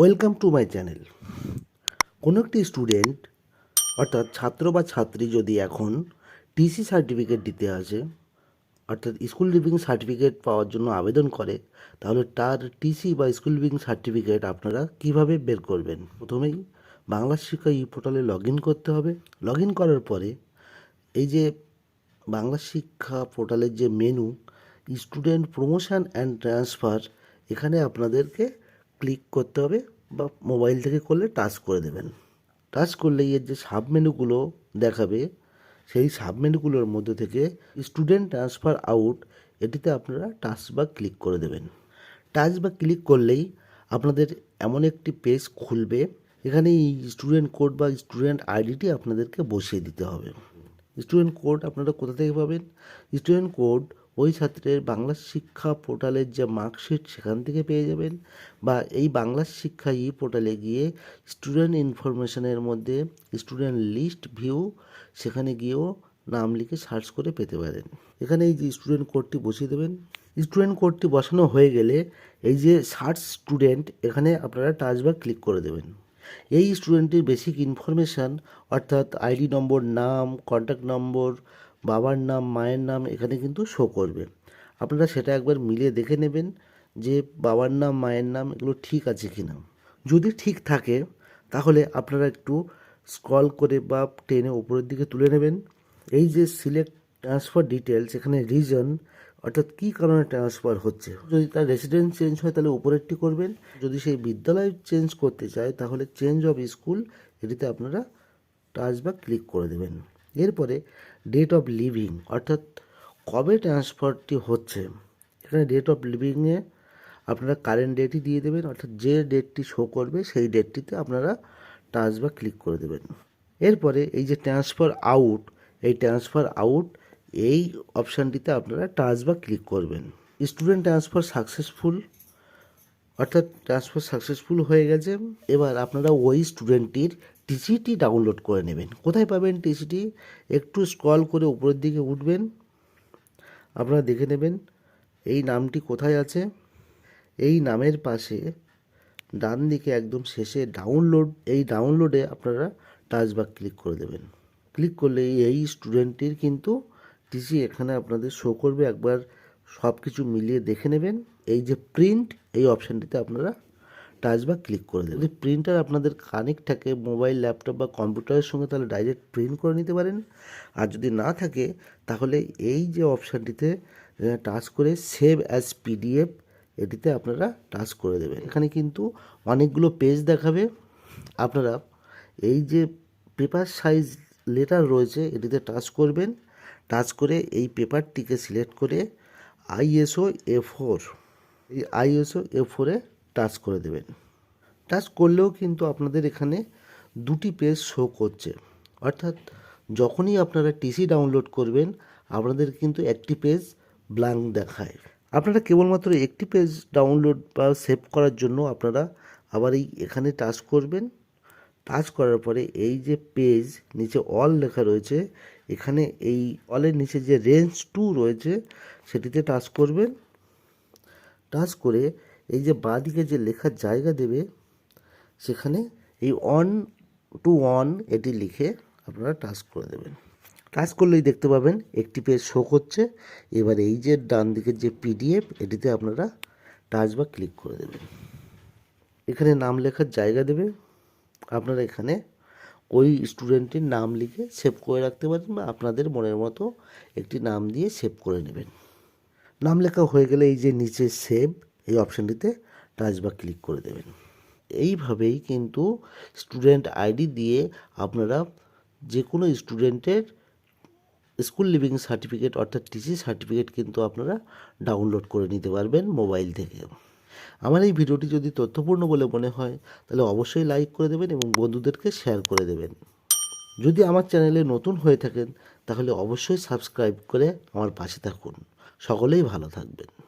Welcome to my channel কোনো একটি student অর্থাৎ ছাত্র বা ছাত্রী যদি এখন টিসি সার্টিফিকেট দিতে আসে, অর্থাৎ স্কুল লিভিং সার্টিফিকেট পাওয়ার জন্য আবেদন করে, তাহলে তার টিসি বা স্কুল লিভিং সার্টিফিকেট আপনারা কীভাবে বের করবেন? প্রথমেই বাংলা শিক্ষা ই পোর্টালে লগ করতে হবে। লগ করার পরে এই যে বাংলা শিক্ষা পোর্টালের যে menu student promotion and transfer এখানে আপনাদেরকে ক্লিক করতে হবে বা মোবাইল থেকে করলে টাচ করে দেবেন। টাচ করলে এর যে সাব মেনুগুলো দেখাবে, সেই সাব মেনুগুলোর মধ্যে থেকে স্টুডেন্ট ট্রান্সফার আউট এটিতে আপনারা টাচ বা ক্লিক করে দেবেন। টাচ বা ক্লিক করলেই আপনাদের এমন একটি পেজ খুলবে এখানে স্টুডেন্ট কোড বা স্টুডেন্ট আইডিটি আপনাদেরকে বসিয়ে দিতে হবে। স্টুডেন্ট কোড আপনারা কোথা থেকে পাবেন? স্টুডেন্ট কোড ওই ছাত্রের বাংলা শিক্ষা পোর্টালের যে মার্কশিট সেখান থেকে পেয়ে যাবেন বা এই বাংলা শিক্ষা ই পোর্টালে গিয়ে স্টুডেন্ট ইনফরমেশনের মধ্যে স্টুডেন্ট লিস্ট ভিউ সেখানে গিয়েও নাম লিখে সার্চ করে পেতে পারেন। এখানে এই যে স্টুডেন্ট কোডটি বসিয়ে দেবেন। স্টুডেন্ট কোডটি বসানো হয়ে গেলে এই যে সার্চ স্টুডেন্ট এখানে আপনারা টাচ বা ক্লিক করে দেবেন। এই স্টুডেন্টের বেসিক ইনফরমেশান অর্থাৎ আইডি নম্বর নাম কন্ট্যাক্ট নম্বর বাবার নাম, মায়ের নাম, এখানে কিন্তু শো করবে। আপনারা সেটা একবার মিলিয়ে দেখে নেবেন যে বাবার নাম, মায়ের নাম এগুলো ঠিক আছে কি না যদি ঠিক থাকে, তাহলে আপনারা একটু স্ক্রল করে বা টেনে উপরের দিকে তুলে নেবেন। এই যে সিলেক্ট ট্রান্সফার ডিটেলস এখানে রিজন অর্থাৎ কী কারণে ট্রান্সফার হচ্ছে? যদি তার রেসিডেন্স চেঞ্জ হয়, তাহলে উপরেরটি করবেন। যদি সেই বিদ্যালয় চেঞ্জ করতে চায়, তাহলে চেঞ্জ অফ স্কুল এটিতে আপনারা টাচ বা ক্লিক করে দেবেন। এরপরে ডেট অফ লিভিং অর্থাৎ কবে ট্রান্সফারটি হচ্ছে? এখানে ডেট অফ লিভিংয়ে আপনারা কারেন্ট ডেটই দিয়ে দেবেন, অর্থাৎ যে ডেটটি শো করবে, সেই ডেটটিতে আপনারা টাচ বা ক্লিক করে দেবেন। এরপরে এই যে ট্রান্সফার আউট এই ট্রান্সফার আউট এই অপশানটিতে আপনারা টাচ বা ক্লিক করবেন। স্টুডেন্ট ট্রান্সফার সাকসেসফুল অর্থাৎ ট্রান্সফার সাকসেসফুল হয়ে গেছে। এবার আপনারা ওই স্টুডেন্টটির টিসিটি ডাউনলোড করে নেবেন। কোথায় পাবেন টিসিটি একটু স্ক্রল করে উপরের দিকে উঠবেন। আপনারা দেখে নেবেন এই নামটি কোথায় আছে। এই নামের পাশে ডান দিকে একদম শেষে ডাউনলোড এই ডাউনলোডে আপনারা টাচ বা ক্লিক করে দেবেন। ক্লিক করলে এই স্টুডেন্টটির কিন্তু টিসি এখানে আপনাদের শো করবে একবার সব কিছু মিলিয়ে দেখে নেবেন। এই যে প্রিন্ট এই অপশানটিতে আপনারা টাচ বা ক্লিক করে দেবেন। যদি প্রিন্টার আপনাদের কানেক্ট থাকে মোবাইল ল্যাপটপ বা কম্পিউটারের সঙ্গে, তাহলে ডাইরেক্ট প্রিন্ট করে নিতে পারেন। আর যদি না থাকে, তাহলে এই যে অপশানটিতে টাচ করে সেভ অ্যাজ পিডিএফ এটিতে আপনারা টাচ করে দেবেন। এখানে কিন্তু অনেকগুলো পেজ দেখাবে। আপনারা এই যে পেপার সাইজ লেটার রয়েছে, এটিতে টাচ করবেন। টাচ করে এই পেপারটিকে সিলেক্ট করে আইএসও এ ফোর, এই আইএসও এ ফোরে টাচ করে দেবেন। টাচ করলেও কিন্তু আপনাদের এখানে দুটি পেজ শো করছে। অর্থাৎ যখনই আপনারা টিসি ডাউনলোড করবেন, আপনাদের কিন্তু একটি পেজ ব্ল্যাঙ্ক দেখায়। আপনারা কেবলমাত্র একটি পেজ ডাউনলোড বা সেভ করার জন্য আপনারা আবার এই এখানে টাচ করবেন। টাচ করার পরে এই যে পেজ, নিচে অল লেখা রয়েছে এখানে এই অলের নিচে যে রেঞ্জ টু রয়েছে, সেটিতে টাচ করবেন। টাচ করে এই যে বাঁদিকে যে লেখার জায়গা দেবে, সেখানে এই অন টু অন এটি লিখে আপনারা টাচ করে দেবেন। টাচ করলেই দেখতে পাবেন একটি পেজ শো করছে। এবার এই যে ডান দিকের যে পিডিএফ এটিতে আপনারা টাচ বা ক্লিক করে দেবেন। এখানে নাম লেখার জায়গা দেবে। আপনারা এখানে ওই স্টুডেন্টের নাম লিখে সেভ করে রাখতে পারেন বা আপনাদের মনের মতো একটি নাম দিয়ে সেভ করে নেবেন। নাম লেখা হয়ে গেলে এই যে নিচে সেভ এই অপশানটিতে টাচ বা ক্লিক করে দেবেন। এইভাবেই কিন্তু স্টুডেন্ট আইডি দিয়ে আপনারা যে কোনো স্টুডেন্টের স্কুল লিভিং সার্টিফিকেট অর্থাৎ টিসি সার্টিফিকেট কিন্তু আপনারা ডাউনলোড করে নিতে পারবেন মোবাইল থেকে। আমার এই ভিডিওটি যদি তথ্যপূর্ণ বলে মনে হয়, তাহলে অবশ্যই লাইক করে দেবেন এবং বন্ধুদেরকে শেয়ার করে দেবেন। যদি আমার চ্যানেলে নতুন হয়ে থাকেন, তাহলে অবশ্যই সাবস্ক্রাইব করে আমার পাশে থাকুন। সকলেই ভালো থাকবেন।